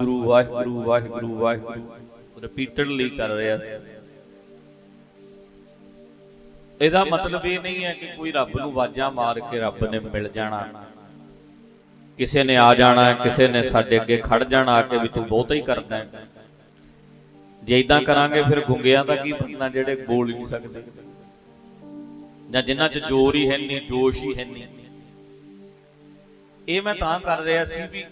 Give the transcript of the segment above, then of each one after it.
ਗੁਰੂ Waheguru Waheguru Waheguru. Repeatedly ਕਰ ਰਿਹਾ ਸੀ। ਇਹਦਾ ਮਤਲਬ ਇਹ ਨਹੀਂ ਹੈ ਕਿ ਕੋਈ ਰੱਬ ਨੂੰ ਵਾਜਾਂ ਮਾਰ ਕੇ ਰੱਬ ਨੇ ਮਿਲ ਜਾਣਾ। ਕਿਸੇ ਨੇ ਆ ਜਾਣਾ, ਕਿਸੇ ਨੇ ਸਾਡੇ ਅੱਗੇ ਖੜ ਜਾਣਾ, ਆ ਕੇ ਵੀ ਤੂੰ ਬਹੁਤਾ ਹੀ ਕਰਦਾ ਹੈ। ਜੇ ਇਦਾਂ ਕਰਾਂਗੇ ਫਿਰ ਗੁੰਗਿਆਂ ਦਾ ਕੀ ਬਣਨਾ ਜਿਹੜੇ ਬੋਲ ਨਹੀਂ ਸਕਦੇ? ਜਾਂ ਜਿਨ੍ਹਾਂ 'ਚ ਜ਼ੋਰ ਹੀ ਹੈ ਨਹੀਂ, ਜੋਸ਼ ਹੀ ਹੈ ਨਹੀਂ। ਇਹ ਮੈਂ ਤਾਂ ਕਰ ਰਿਹਾ ਸੀ ਵੀ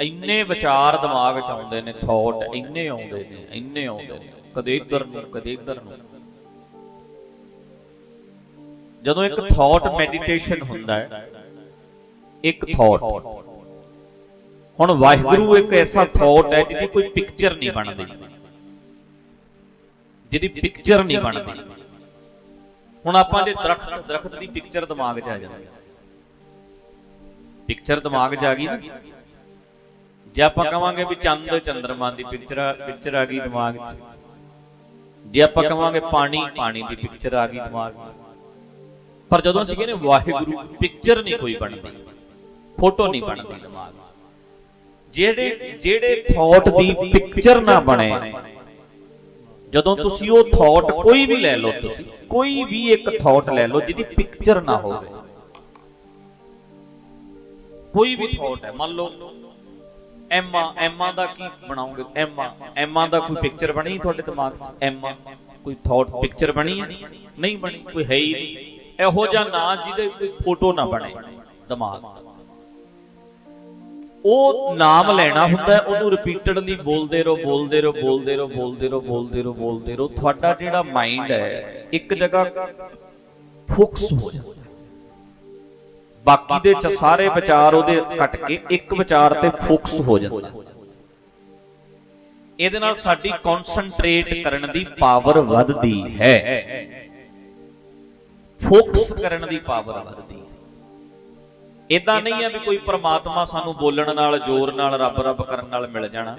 ਇੰਨੇ ਵਿਚਾਰ ਦਿਮਾਗ 'ਚ ਆਉਂਦੇ ਨੇ ਥਾਟ ਇੰਨੇ ਆਉਂਦੇ ਨੇ, ਇੰਨੇ ਆਉਂਦੇ ਨੇ, ਕਦੇ ਇੱਧਰ ਨੂੰ, ਕਦੇ ਇੱਧਰ ਨੂੰ। ਜਦੋਂ ਇੱਕ ਥਾਟ ਮੈਡੀਟੇਸ਼ਨ ਹੁੰਦਾ ਹੈ, ਇੱਕ ਥਾਟ ਹੁਣ ਵਾਹਿਗੁਰੂ ਇੱਕ ਐਸਾ ਥਾਟ ਹੈ ਜਿਹਦੀ ਕੋਈ ਪਿਕਚਰ ਨਹੀਂ ਬਣਦੀ। ਜਿਹਦੀ ਪਿਕਚਰ ਨਹੀਂ ਬਣਦੀ। ਹੁਣ ਆਪਾਂ ਦੇ ਦਰਖਤ ਦਰਖਤ ਦੀ ਪਿਕਚਰ ਦਿਮਾਗ 'ਚ ਆ ਜਾਂਦੀ। ਪਿਕਚਰ ਦਿਮਾਗ 'ਚ ਆ ਗਈ ਨਾ। ਜੇ ਆਪਾਂ ਕਵਾਂਗੇ ਵੀ ਚੰਦ ਚੰਦਰਮਾ ਦੀ ਪਿਕਚਰ ਪਿਕਚਰ ਆ ਗਈ ਦਿਮਾਗ 'ਚ। ਜੇ ਆਪਾਂ ਕਵਾਂਗੇ ਪਾਣੀ ਪਾਣੀ ਦੀ ਪਿਕਚਰ ਆ ਗਈ ਦਿਮਾਗ 'ਚ। ਪਰ ਜਦੋਂ ਅਸੀਂ ਕਹਿੰਦੇ ਵਾਹਿਗੁਰੂ ਪਿਕਚਰ ਨਹੀਂ ਕੋਈ ਬਣਦੀ। ਫੋਟੋ ਨਹੀਂ ਬਣਦੀ ਦਿਮਾਗ 'ਚ। ਜਿਹੜੇ ਜਿਹੜੇ ਥਾਟ ਦੀ ਪਿਕਚਰ ਨਾ ਬਣੇ, ਜਦੋਂ ਤੁਸੀਂ ਉਹ ਥਾਟ ਕੋਈ ਵੀ ਲੈ ਲਓ ਤੁਸੀਂ, ਕੋਈ ਵੀ ਇੱਕ ਥਾਟ ਲੈ ਲਓ ਜਿਹਦੀ ਪਿਕਚਰ ਨਾ ਹੋਵੇ। ਕੋਈ ਵੀ ਥਾਟ ਹੈ, ਮੰਨ ਲਓ ਐਮਾ ਐਮਾ ਦਾ ਕੀ ਬਣਾਉਂਗੇ ਐਮਾ ਐਮਾ ਦਾ ਕੋਈ ਪਿਕਚਰ ਬਣੀ ਤੁਹਾਡੇ ਦਿਮਾਗ 'ਚ? ਐਮਾ, ਕੋਈ ਥਾਟ ਪਿਕਚਰ ਬਣੀ ਹੈ? ਨਹੀਂ ਬਣੀ, ਕੋਈ ਹੈ ਹੀ ਨਹੀਂ। ਇਹੋ ਜਿਹਾ ਨਾਂ ਜਿਹਦੇ ਕੋਈ ਫੋਟੋ ਨਾ ਬਣੇ ਦਿਮਾਗ 'ਚ। ਉਹ ਨਾਮ ਲੈਣਾ ਹੁੰਦਾ, ਉਹਨੂੰ ਰਿਪੀਟਡਲੀ ਬੋਲਦੇ ਰਹੋ ਬੋਲਦੇ ਰਹੋ ਬੋਲਦੇ ਰਹੋ ਬੋਲਦੇ ਰਹੋ ਬੋਲਦੇ ਰਹੋ ਬੋਲਦੇ ਰਹੋ। ਤੁਹਾਡਾ ਜਿਹੜਾ ਮਾਈਂਡ ਹੈ, ਇੱਕ ਜਗ੍ਹਾ ਫੋਕਸ ਹੋ ਜਾਂਦਾ। ਬਾਕੀ ਦੇ ਚ ਸਾਰੇ ਵਿਚਾਰ ਉਹਦੇ ਕੱਟ ਕੇ ਇੱਕ ਵਿਚਾਰ ਤੇ ਫੋਕਸ ਹੋ ਜਾਂਦਾ। ਇਹਦੇ ਨਾਲ ਸਾਡੀ ਕਨਸੈਂਟਰੇਟ ਕਰਨ ਦੀ ਪਾਵਰ ਵੱਧਦੀ ਹੈ। ਫੋਕਸ ਕਰਨ ਦੀ ਪਾਵਰ ਵੱਧਦੀ ਹੈ। ਇਦਾਂ ਨਹੀਂ ਹੈ ਵੀ ਕੋਈ ਪ੍ਰਮਾਤਮਾ ਸਾਨੂੰ ਬੋਲਣ ਨਾਲ, ਜ਼ੋਰ ਨਾਲ, ਰੱਬ ਰੱਬ ਕਰਨ ਨਾਲ ਮਿਲ ਜਾਣਾ।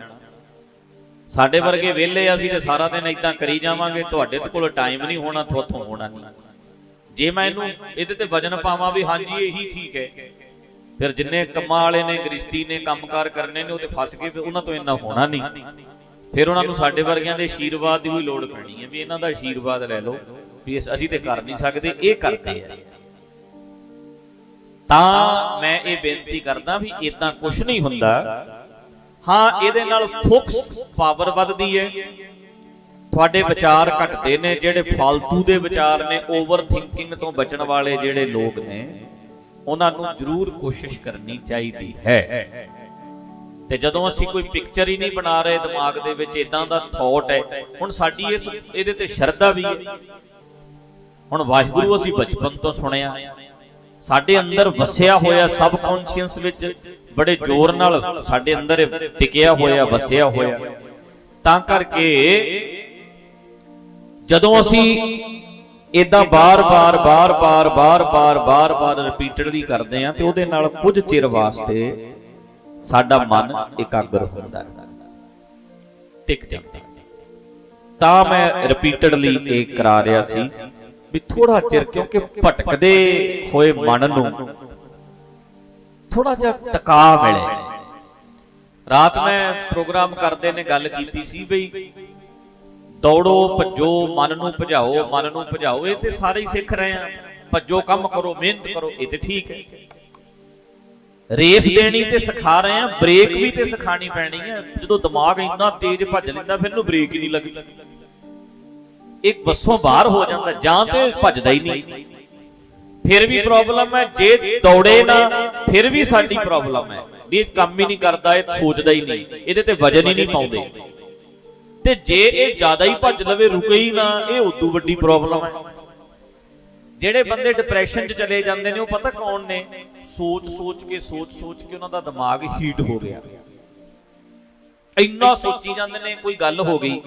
ਸਾਡੇ ਵਰਗੇ ਵਿਹਲੇ ਅਸੀਂ ਤੇ ਸਾਰਾ ਦਿਨ ਇਦਾਂ ਕਰੀ ਜਾਵਾਂਗੇ, ਤੁਹਾਡੇ ਕੋਲ ਟਾਈਮ ਨਹੀਂ ਹੋਣਾ, ਤੁਹਾਥੋਂ ਹੋਣਾ ਨਹੀਂ। ਜੇ ਮੈਂ ਇਹਨੂੰ ਇਹਦੇ ਤੇ ਵਜਨ ਪਾਵਾਂ ਵੀ ਹਾਂਜੀ, ਇਹੀ ਠੀਕ ਹੈ। ਫਿਰ ਜਿੰਨੇ ਕੰਮਾਂ ਵਾਲੇ ਨੇ ਗ੍ਰਿਸ਼ਤੀ ਨੇ, ਕੰਮਕਾਰ ਕਰਨੇ ਨੇ, ਉਹ ਤੇ ਫਸ ਗਏ, ਫਿਰ ਉਹਨਾਂ ਤੋਂ ਇੰਨਾ ਹੋਣਾ ਨਹੀਂ। ਫਿਰ ਉਹਨਾਂ ਨੂੰ ਸਾਡੇ ਵਰਗਿਆਂ ਦੇ ਆਸ਼ੀਰਵਾਦ ਦੀ ਵੀ ਲੋੜ ਪੈਣੀ ਹੈ ਵੀ ਇਹਨਾਂ ਦਾ ਆਸ਼ੀਰਵਾਦ ਲੈ ਲਓ ਵੀ ਅਸੀਂ ਤੇ ਕਰ ਨਹੀਂ ਸਕਦੇ, ਇਹ ਕਰਦੇ ਆ ਤਾਂ ਮੈਂ ਇਹ ਬੇਨਤੀ ਕਰਦਾ ਵੀ ਇਦਾਂ ਕੁਝ ਨਹੀਂ ਹੁੰਦਾ। ਹਾਂ, ਇਹਦੇ ਨਾਲ ਫੋਕਸ ਪਾਵਰ ਵੱਧਦੀ ਹੈ। ਤੁਹਾਡੇ ਵਿਚਾਰ ਘਟਦੇ ਨੇ ਜਿਹੜੇ ਫालतू ਦੇ ਵਿਚਾਰ ਨੇ ਓਵਰ ਥਿੰਕਿੰਗ ਤੋਂ ਬਚਣ ਵਾਲੇ ਜਿਹੜੇ ਲੋਕ ਨੇ ਉਹਨਾਂ ਨੂੰ ਜ਼ਰੂਰ ਕੋਸ਼ਿਸ਼ ਕਰਨੀ ਚਾਹੀਦੀ ਹੈ। ਤੇ ਜਦੋਂ ਅਸੀਂ ਕੋਈ ਪਿਕਚਰ ਹੀ ਨਹੀਂ ਬਣਾ ਰਹੇ ਦਿਮਾਗ ਦੇ ਵਿੱਚ ਇਦਾਂ ਦਾ ਥਾਟ ਹੈ ਹੁਣ ਸਾਡੀ ਇਸ ਇਹਦੇ ਤੇ ਸ਼ਰਧਾ ਵੀ ਹੈ। ਹੁਣ ਵਾਹਿਗੁਰੂ ਅਸੀਂ ਬਚਪਨ ਤੋਂ ਸੁਣਿਆ। ਸਾਡੇ ਅੰਦਰ ਵਸਿਆ ਹੋਇਆ ਸਬ ਕੌਨਸ਼ੀਅਸ ਵਿੱਚ ਬੜੇ ਜ਼ੋਰ ਨਾਲ ਸਾਡੇ ਅੰਦਰ ਟਿਕਿਆ ਹੋਇਆ ਵਸਿਆ ਹੋਇਆ। ਤਾਂ ਕਰਕੇ ਜਦੋਂ ਅਸੀਂ ਇਦਾਂ ਬਾਰ-ਬਾਰ ਬਾਰ-ਬਾਰ ਬਾਰ-ਬਾਰ ਬਾਰ-ਬਾਰ ਰਿਪੀਟਡਲੀ ਕਰਦੇ ਆਂ ਤੇ ਉਹਦੇ ਨਾਲ ਕੁਝ ਚਿਰ ਵਾਸਤੇ ਸਾਡਾ ਮਨ ਇਕਾਗਰ ਹੁੰਦਾ ਹੈ। ਟਿਕ ਜਾਂਦਾ। ਤਾਂ ਮੈਂ ਰਿਪੀਟਡਲੀ ਇਹ ਕਰਾ ਰਿਹਾ ਸੀ ਵੀ ਥੋੜਾ ਚਿਰ ਕਿਉਂਕਿ ਭਟਕਦੇ ਹੋਏ ਮਨ ਨੂੰ ਥੋੜਾ ਜਿਹਾ ਟਿਕਾ ਮਿਲੇ। ਰਾਤ ਮੈਂ ਪ੍ਰੋਗਰਾਮ ਕਰਦੇ ਨੇ ਗੱਲ ਕੀਤੀ ਸੀ ਬਈ ਦੌੜੋ, ਭੱਜੋ, ਮਨ ਨੂੰ ਭਜਾਓ, ਮਨ ਨੂੰ ਭਜਾਓ। ਇਹ ਤੇ ਸਾਰੇ ਹੀ ਸਿੱਖ ਰਹੇ ਆ। ਭੱਜੋ, ਕੰਮ ਕਰੋ, ਮਿਹਨਤ ਕਰੋ, ਇਹ ਤੇ ਠੀਕ ਹੈ। ਰੇਸ ਦੇਣੀ ਤੇ ਸਿਖਾ ਰਹੇ ਆ, ਬ੍ਰੇਕ ਵੀ ਤੇ ਸਿਖਾਣੀ ਪੈਣੀ ਹੈ ਜਦੋਂ ਦਿਮਾਗ ਇੰਨਾ ਤੇਜ਼ ਭੱਜ ਲੈਂਦਾ, ਫਿਰ ਇਹਨੂੰ ਬ੍ਰੇਕ ਹੀ ਨਹੀਂ ਲੱਗਦੀ। ਇੱਕ ਬੱਸੋਂ ਬਾਹਰ ਹੋ ਜਾਂਦਾ, ਜਾਂ ਤੇ ਭੱਜਦਾ ਹੀ ਨਹੀਂ। ਫਿਰ ਵੀ ਪ੍ਰੋਬਲਮ ਹੈ, ਜੇ ਦੌੜੇ ਨਾ, ਫਿਰ ਵੀ ਸਾਡੀ ਪ੍ਰੋਬਲਮ ਹੈ। ਵੀ ਇਹ ਕੰਮ ਹੀ ਨਹੀਂ ਕਰਦਾ, ਇਹ ਸੋਚਦਾ ਹੀ ਨਹੀਂ। ਇਹਦੇ ਤੇ ਵਜਨ ਹੀ ਨਹੀਂ ਪਾਉਂਦੇ। ਤੇ ਜੇ ਇਹ ਜ਼ਿਆਦਾ ਹੀ ਭੱਜ ਲਵੇ, ਰੁਕੇ ਹੀ ਨਾ, ਇਹ ਉਦੋਂ ਵੱਡੀ ਪ੍ਰੋਬਲਮ ਹੈ। ਜਿਹੜੇ ਬੰਦੇ ਡਿਪਰੈਸ਼ਨ 'ਚ ਚਲੇ ਜਾਂਦੇ ਨੇ, ਉਹ ਪਤਾ ਕੌਣ ਨੇ? ਸੋਚ ਸੋਚ ਕੇ, ਸੋਚ ਸੋਚ ਕੇ ਉਹਨਾਂ ਦਾ ਦਿਮਾਗ ਹੀਟ ਹੋ ਰਿਹਾ। ਇੰਨਾ ਸੋਚੀ ਜਾਂਦੇ ਨੇ, ਕੋਈ ਗੱਲ ਹੋ ਗਈ।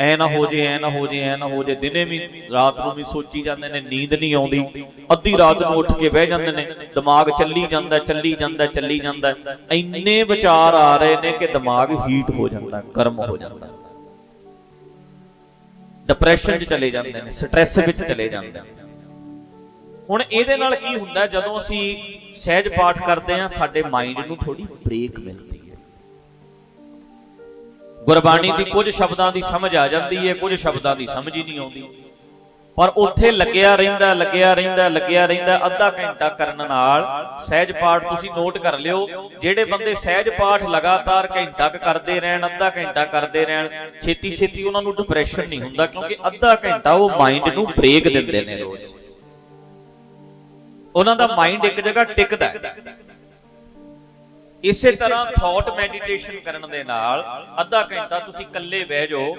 ਐ ਨਾ ਹੋ ਜੇ, ਐ ਨਾ ਹੋ ਜੇ, ਐ ਨਾ ਹੋ ਜੇ, ਦਿਨੇ ਵੀ, ਰਾਤ ਨੂੰ ਵੀ ਸੋਚੀ ਜਾਂਦੇ ਨੇ, ਨੀਂਦ ਨਹੀਂ ਆਉਂਦੀ। ਅੱਧੀ ਰਾਤ ਨੂੰ ਉੱਠ ਕੇ ਬਹਿ ਜਾਂਦੇ ਨੇ, ਦਿਮਾਗ ਚੱਲੀ ਜਾਂਦਾ ਚੱਲੀ ਜਾਂਦਾ ਚੱਲੀ ਜਾਂਦਾ। ਇੰਨੇ ਵਿਚਾਰ ਆ ਰਹੇ ਨੇ ਕਿ ਦਿਮਾਗ ਹੀਟ ਹੋ ਜਾਂਦਾ, ਗਰਮ ਹੋ ਜਾਂਦਾ। ਡਿਪਰੈਸ਼ਨ 'ਚ ਚਲੇ ਜਾਂਦੇ ਨੇ ਸਟ੍ਰੈਸ ਵਿੱਚ ਚਲੇ ਜਾਂਦੇ ਨੇ। ਹੁਣ ਇਹਦੇ ਨਾਲ ਕੀ ਹੁੰਦਾ ਜਦੋਂ ਅਸੀਂ ਸਹਿਜ ਪਾਠ ਕਰਦੇ ਹਾਂ ਸਾਡੇ ਮਾਈਂਡ ਨੂੰ ਥੋੜੀ ਬ੍ਰੇਕ ਮਿਲਦੀ ਹੈ। ਗੁਰਬਾਣੀ ਦੀ ਕੁਝ ਸ਼ਬਦਾਂ ਦੀ ਸਮਝ ਆ ਜਾਂਦੀ ਹੈ ਕੁਝ ਸ਼ਬਦਾਂ ਦੀ ਸਮਝ ਹੀ ਨਹੀਂ ਆਉਂਦੀ। ਪਰ ਉੱਥੇ ਲੱਗਿਆ ਰਹਿੰਦਾ ਲੱਗਿਆ ਰਹਿੰਦਾ ਲੱਗਿਆ ਰਹਿੰਦਾ, ਅੱਧਾ ਘੰਟਾ ਕਰਨ ਨਾਲ ਸਹਿਜ ਪਾਠ ਤੁਸੀਂ ਨੋਟ ਕਰ ਲਿਓ। ਜਿਹੜੇ ਬੰਦੇ ਸਹਿਜ ਪਾਠ ਲਗਾਤਾਰ ਘੰਟਾ ਕੁ ਕਰਦੇ ਰਹਿਣ, ਅੱਧਾ ਘੰਟਾ ਕਰਦੇ ਰਹਿਣ ਛੇਤੀ ਛੇਤੀ ਉਹਨਾਂ ਨੂੰ ਡਿਪਰੈਸ਼ਨ ਨਹੀਂ ਹੁੰਦਾ ਕਿਉਂਕਿ ਅੱਧਾ ਘੰਟਾ ਉਹ ਮਾਈਂਡ ਨੂੰ ਬ੍ਰੇਕ ਦਿੰਦੇ ਨੇ ਰੋਜ਼। ਉਹਨਾਂ ਦਾ ਮਾਈਂਡ ਇੱਕ ਜਗ੍ਹਾ ਟਿਕਦਾ ਹੈ। ਇਸੇ ਤਰ੍ਹਾਂ ਥਾਟ ਮੈਡੀਟੇਸ਼ਨ ਕਰਨ ਦੇ ਨਾਲ ਅੱਧਾ ਘੰਟਾ ਤੁਸੀਂ ਇਕੱਲੇ ਬਹਿ ਜਾਓ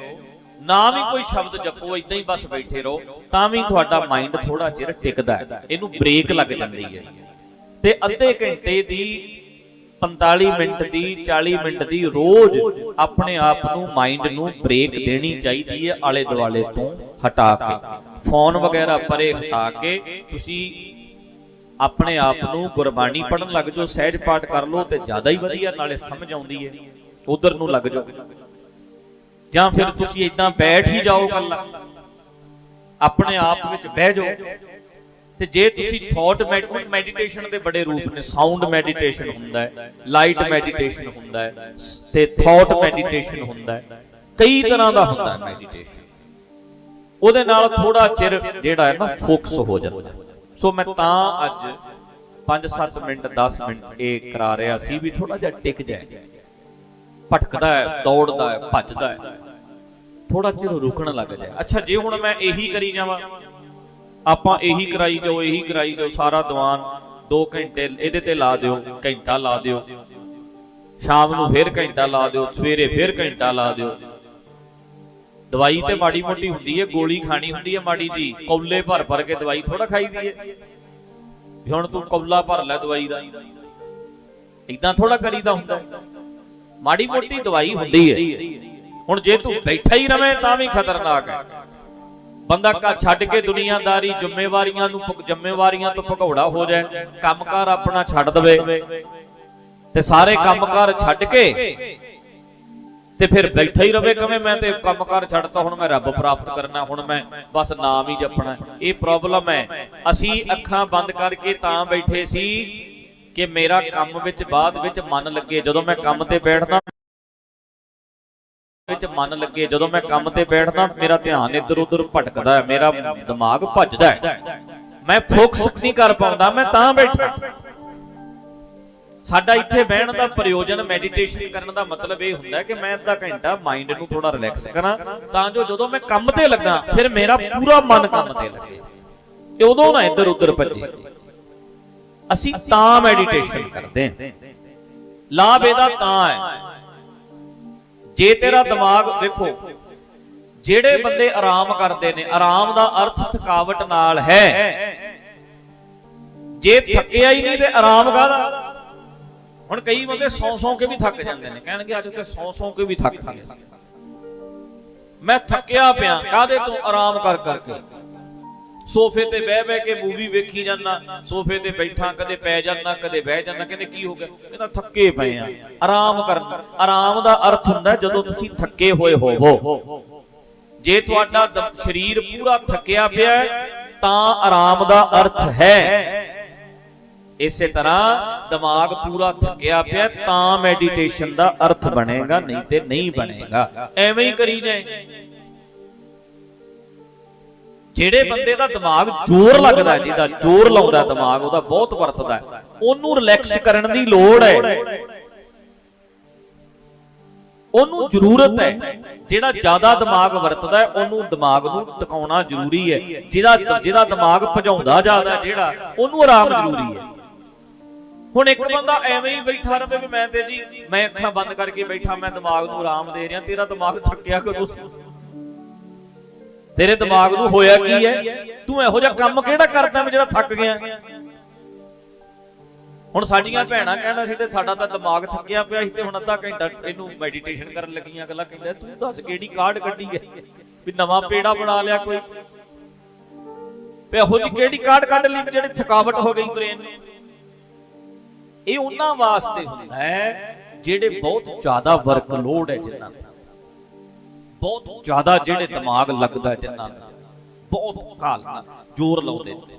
ਨਾ ਵੀ ਕੋਈ ਸ਼ਬਦ ਜਪੋ ਇਦਾਂ ਹੀ ਬਸ ਬੈਠੇ ਰਹੋ, ਤਾਂ ਵੀ ਤੁਹਾਡਾ ਮਾਈਂਡ ਥੋੜਾ ਚਿਰ ਟਿਕਦਾ ਹੈ। ਇਹਨੂੰ ਬ੍ਰੇਕ ਲੱਗ ਜਾਂਦੀ ਹੈ। ਤੇ ਅੱਧੇ ਘੰਟੇ ਦੀ 45 ਮਿੰਟ ਦੀ 40 ਮਿੰਟ ਦੀ ਰੋਜ਼ ਆਪਣੇ ਆਪ ਨੂੰ ਮਾਈਂਡ ਨੂੰ ਬ੍ਰੇਕ ਦੇਣੀ ਚਾਹੀਦੀ ਹੈ ਆਲੇ ਦੁਆਲੇ ਤੋਂ ਹਟਾ ਕੇ। ਫੋਨ ਵਗੈਰਾ ਪਰੇ ਹਟਾ ਕੇ ਤੁਸੀਂ ਆਪਣੇ ਆਪ ਨੂੰ ਗੁਰਬਾਣੀ ਪੜਨ ਲੱਗ ਜਾਓ, ਸਹਿਜ ਪਾਠ ਕਰ ਲਓ ਤੇ ਜ਼ਿਆਦਾ ਹੀ ਵਧੀਆ, ਨਾਲੇ ਸਮਝ ਆਉਂਦੀ ਹੈ। ਉਧਰ ਨੂੰ ਲੱਗ ਜਾਓ। ਜਾਂ ਫਿਰ ਤੁਸੀਂ ਇਦਾਂ ਬੈਠ ਹੀ ਜਾਓ ਕੱਲਾ ਆਪਣੇ ਆਪ ਵਿੱਚ ਬਹਿ ਜਾਓ। ਤੇ ਜੇ ਤੁਸੀਂ ਥਾਟ ਮੈਡੀਟੇਸ਼ਨ ਦੇ ਬੜੇ ਰੂਪ ਨੇ ਸਾਊਂਡ ਮੈਡੀਟੇਸ਼ਨ ਹੁੰਦਾ ਹੈ ਲਾਈਟ ਮੈਡੀਟੇਸ਼ਨ ਹੁੰਦਾ ਹੈ, ਤੇ ਥਾਟ ਮੈਡੀਟੇਸ਼ਨ ਹੁੰਦਾ ਹੈ। ਕਈ ਤਰ੍ਹਾਂ ਦਾ ਹੁੰਦਾ ਹੈ ਮੈਡੀਟੇਸ਼ਨ ਉਹਦੇ ਨਾਲ ਥੋੜਾ ਚਿਰ ਜਿਹੜਾ ਹੈ ਨਾ ਫੋਕਸ ਹੋ ਜਾਂਦਾ ਸੋ ਮੈਂ ਤਾਂ ਅੱਜ 5-7 ਮਿੰਟ 10 ਮਿੰਟ ਇਹ ਕਰਾ ਰਿਹਾ ਸੀ ਵੀ ਥੋੜਾ ਜਿਹਾ ਟਿਕ ਜਾਏ। ਭਟਕਦਾ ਹੈ, ਦੌੜਦਾ ਹੈ, ਭੱਜਦਾ ਹੈ। ਥੋੜਾ ਚਿਰ ਰੁਕਣ ਲੱਗ ਜਾਏ। ਅੱਛਾ ਜੇ ਹੁਣ ਮੈਂ ਇਹੀ ਕਰੀ ਜਾਵਾਂ ਆਪਾਂ ਇਹੀ ਕਰਾਈ ਜਾਓ ਇਹੀ ਕਰਾਈ ਜਾਓ ਸਾਰਾ ਦੀਵਾਨ 2 ਘੰਟੇ ਇਹਦੇ ਤੇ ਲਾ ਦਿਓ ਘੰਟਾ ਲਾ ਦਿਓ। ਸ਼ਾਮ ਨੂੰ ਫੇਰ ਘੰਟਾ ਲਾ ਦਿਓ ਸਵੇਰੇ ਫੇਰ ਘੰਟਾ ਲਾ ਦਿਓ। ਦਵਾਈ ਤੇ ਮਾੜੀ ਮੋਟੀ ਹੁੰਦੀ ਹੈ ਗੋਲੀ ਖਾਣੀ ਹੁੰਦੀ ਹੈ ਮਾੜੀ ਜੀ। ਕੌਲੇ ਭਰ ਭਰ ਕੇ ਦਵਾਈ ਥੋੜਾ ਖਾਈਦੀ ਹੈ। ਵੀ ਹੁਣ ਤੂੰ ਕੌਲਾ ਭਰ ਲੈ ਦਵਾਈ ਦਾ। ਇਦਾਂ ਥੋੜਾ ਕਰੀਦਾ ਹੁੰਦਾ। ਮਾੜੀ ਮੋਟੀ ਦਵਾਈ ਹੁੰਦੀ ਹੈ। ਹੁਣ ਜੇ ਤੂੰ ਬੈਠਾ ਹੀ ਰਵੇਂ ਤਾਂ ਵੀ ਖਤਰਨਾਕ ਹੈ। ਬੰਦਾ ਕਾ ਛੱਡ ਕੇ ਦੁਨੀਆਦਾਰੀ ਜ਼ਿੰਮੇਵਾਰੀਆਂ ਨੂੰ ਜ਼ਿੰਮੇਵਾਰੀਆਂ ਤੋਂ ਭਗੌੜਾ ਹੋ ਜਾਏ ਕੰਮਕਾਰ ਆਪਣਾ ਛੱਡ ਦਵੇ। ਤੇ ਸਾਰੇ ਕੰਮਕਾਰ ਛੱਡ ਕੇ ਤੇ ਫਿਰ ਬੈਠਾ ਹੀ ਰਵੇ ਕਵੇਂ? ਮੈਂ ਤੇ ਕੰਮਕਾਰ ਛੱਡਤਾ ਹੁਣ ਮੈਂ ਰੱਬ ਪ੍ਰਾਪਤ ਕਰਨਾ ਹੁਣ ਮੈਂ ਬਸ ਨਾਮ ਹੀ ਜਪਣਾ। ਇਹ ਪ੍ਰੋਬਲਮ ਹੈ। ਅਸੀਂ ਅੱਖਾਂ ਬੰਦ ਕਰਕੇ ਤਾਂ ਬੈਠੇ ਸੀ ਕਿ ਮੇਰਾ ਕੰਮ ਵਿੱਚ ਬਾਅਦ ਵਿੱਚ ਮਨ ਲੱਗੇ। ਜਦੋਂ ਮੈਂ ਕੰਮ ਤੇ ਬੈਠਦਾ ਵਿੱਚ ਮਨ ਲੱਗੇ, ਜਦੋਂ ਮੈਂ ਕੰਮ ਤੇ ਬੈਠਦਾ, ਮੇਰਾ ਧਿਆਨ ਇੱਧਰ ਉੱਧਰ ਭਟਕਦਾ ਹੈ, ਮੇਰਾ ਦਿਮਾਗ ਭੱਜਦਾ ਹੈ। ਮੈਂ ਫੋਕਸ ਨਹੀਂ ਕਰ ਪਾਉਂਦਾ, ਮੈਂ ਤਾਂ ਬੈਠਾ। ਸਾਡਾ ਇੱਥੇ ਬਹਿਣ ਦਾ ਪ੍ਰਯੋਜਨ ਮੈਡੀਟੇਸ਼ਨ ਕਰਨ ਦਾ ਮਤਲਬ ਇਹ ਹੁੰਦਾ ਕਿ ਮੈਂ ਅੱਧਾ ਘੰਟਾ ਮਾਈਂਡ ਨੂੰ ਥੋੜਾ ਰਿਲੈਕਸ ਕਰਾਂ, ਤਾਂ ਜੋ ਜਦੋਂ ਮੈਂ ਕੰਮ ਤੇ ਲੱਗਾ, ਫਿਰ ਮੇਰਾ ਪੂਰਾ ਮਨ ਕੰਮ ਤੇ ਲੱਗੇ। ਤੇ ਉਦੋਂ ਨਾ ਇੱਧਰ ਉੱਧਰ ਭੱਜੇ। ਅਸੀਂ ਤਾਂ ਮੈਡੀਟੇਸ਼ਨ ਕਰਦੇ ਹਾਂ। ਲਾਭ ਇਹਦਾ ਤਾਂ ਹੈ। ਜੇ ਤੇਰਾ ਦਿਮਾਗ ਵੇਖੋ, ਜਿਹੜੇ ਬੰਦੇ ਆਰਾਮ ਕਰਦੇ ਨੇ, ਆਰਾਮ ਦਾ ਅਰਥ ਥਕਾਵਟ ਨਾਲ ਹੈ। ਜੇ ਥੱਕਿਆ ਹੀ ਨਹੀਂ ਤੇ ਆਰਾਮ ਕਾਹਦਾ? ਹੁਣ ਕਈ ਬੰਦੇ ਸੌ ਸੌ ਕੇ ਵੀ ਥੱਕ ਜਾਂਦੇ ਨੇ, ਕਹਿਣਗੇ ਅੱਜ ਤੇ ਸੌ ਸੌ ਕੇ ਵੀ ਥੱਕ ਗਏ ਮੈਂ ਥੱਕਿਆ ਪਿਆ, ਕਾਹਦੇ ਤੋਂ ਆਰਾਮ ਕਰ ਕਰਕੇ? ਸੋਫੇ ਤੇ ਬਹਿ ਬਹਿ ਕੇ ਮੂਵੀ ਵੇਖੀ ਜਾਂਦਾ, ਸੋਫੇ ਤੇ ਬੈਠਾ, ਕਦੇ ਪੈ ਜਾਂਦਾ, ਕਦੇ ਬਹਿ ਜਾਂਦਾ, ਕਹਿੰਦੇ ਕੀ ਹੋ ਗਿਆ? ਕਹਿੰਦਾ ਥੱਕੇ ਪਏ ਆ, ਆਰਾਮ ਕਰਨ। ਆਰਾਮ ਦਾ ਅਰਥ ਹੁੰਦਾ ਜਦੋਂ ਤੁਸੀਂ ਥੱਕੇ ਹੋਏ ਹੋਵੋ। ਜੇ ਤੁਹਾਡਾ ਸਰੀਰ ਪੂਰਾ ਥੱਕਿਆ ਪਿਆ ਤਾਂ ਆਰਾਮ ਦਾ ਅਰਥ ਹੈ। ਇਸੇ ਤਰ੍ਹਾਂ ਦਿਮਾਗ ਪੂਰਾ ਥੱਕਿਆ ਪਿਆ ਤਾਂ ਮੈਡੀਟੇਸ਼ਨ ਦਾ ਅਰਥ ਬਣੇਗਾ, ਨਹੀਂ ਤੇ ਨਹੀਂ ਬਣੇਗਾ। ਐਵੇਂ ਹੀ ਕਰੀ ਜਾਏ। ਜਿਹੜੇ ਬੰਦੇ ਦਾ ਦਿਮਾਗ ਜ਼ੋਰ ਲੱਗਦਾ ਹੈ, ਜਿਹਦਾ ਜ਼ੋਰ ਲਾਉਂਦਾ ਦਿਮਾਗ ਉਹਦਾ ਬਹੁਤ ਵਰਤਦਾ ਹੈ, ਉਹਨੂੰ ਰਿਲੈਕਸ ਕਰਨ ਦੀ ਲੋੜ ਹੈ। ਉਹਨੂੰ ਜ਼ਰੂਰਤ ਹੈ। ਜਿਹੜਾ ਜ਼ਿਆਦਾ ਦਿਮਾਗ ਵਰਤਦਾ ਹੈ ਉਹਨੂੰ ਦਿਮਾਗ ਨੂੰ ਟਿਕਾਉਣਾ ਜ਼ਰੂਰੀ ਹੈ। ਜਿਹਦਾ ਜਿਹਦਾ ਦਿਮਾਗ ਭਜਾਉਂਦਾ ਜ਼ਿਆਦਾ ਜਿਹੜਾ ਉਹਨੂੰ ਆਰਾਮ ਜ਼ਰੂਰੀ ਹੈ। ਹੁਣ ਇੱਕ ਬੰਦਾ ਐਵੇਂ ਹੀ ਬੈਠਾ ਰਵੇ ਵੀ ਮੈਂ ਤੇ ਜੀ ਮੈਂ ਅੱਖਾਂ ਬੰਦ ਕਰਕੇ ਬੈਠਾ ਮੈਂ ਦਿਮਾਗ ਨੂੰ ਆਰਾਮ ਦੇ ਰਿਹਾ ਤੇਰਾ ਦਿਮਾਗ ਥੱਕਿਆ ਕਦੋਂ ਤੇਰੇ ਦਿਮਾਗ ਨੂੰ ਹੋਇਆ ਕੀ ਹੈ? ਤੂੰ ਇਹੋ ਜਿਹਾ ਕੰਮ ਕਿਹੜਾ ਕਰਦਾ ਮੈਂ ਜਿਹੜਾ ਥੱਕ ਗਿਆ? ਹੁਣ ਸਾਡੀਆਂ ਭੈਣਾਂ ਕਹਿਣਾ ਸੀ ਤੇ ਸਾਡਾ ਤਾਂ ਦਿਮਾਗ ਥੱਕਿਆ ਪਿਆ ਸੀ ਤੇ ਹੁਣ ਅੱਧਾ ਘੰਟਾ ਇਹਨੂੰ ਮੈਡੀਟੇਸ਼ਨ ਕਰਨ ਲੱਗੀਆਂ। ਗੱਲਾਂ ਕਹਿੰਦਾ ਤੂੰ ਦੱਸ ਕਿਹੜੀ ਕਾਰਡ ਕੱਢੀ ਹੈ? ਵੀ ਨਵਾਂ ਪੇੜਾ ਬਣਾ ਲਿਆ ਕੋਈ? ਤੇ ਇਹੋ ਜਿਹੀ ਕਿਹੜੀ ਕਾਰਡ ਕੱਢ ਲਈ ਵੀ ਜਿਹੜੀ ਥਕਾਵਟ ਹੋ ਗਈ ਬ੍ਰੇਨ ਨੂੰ? ਇਹ ਉਹਨਾਂ ਵਾਸਤੇ ਹੁੰਦਾ ਹੈ ਜਿਹੜੇ ਬਹੁਤ ਜ਼ਿਆਦਾ ਵਰਕਲੋਡ ਹੈ ਜਿਨ੍ਹਾਂ ਦਾ ਬਹੁਤ ਜ਼ਿਆਦਾ ਜਿਹੜੇ ਦਿਮਾਗ ਲੱਗਦਾ ਜਿਨ੍ਹਾਂ ਦਾ ਬਹੁਤ ਕਾਲ ਜ਼ੋਰ ਲਾਉਂਦੇ ਨੇ।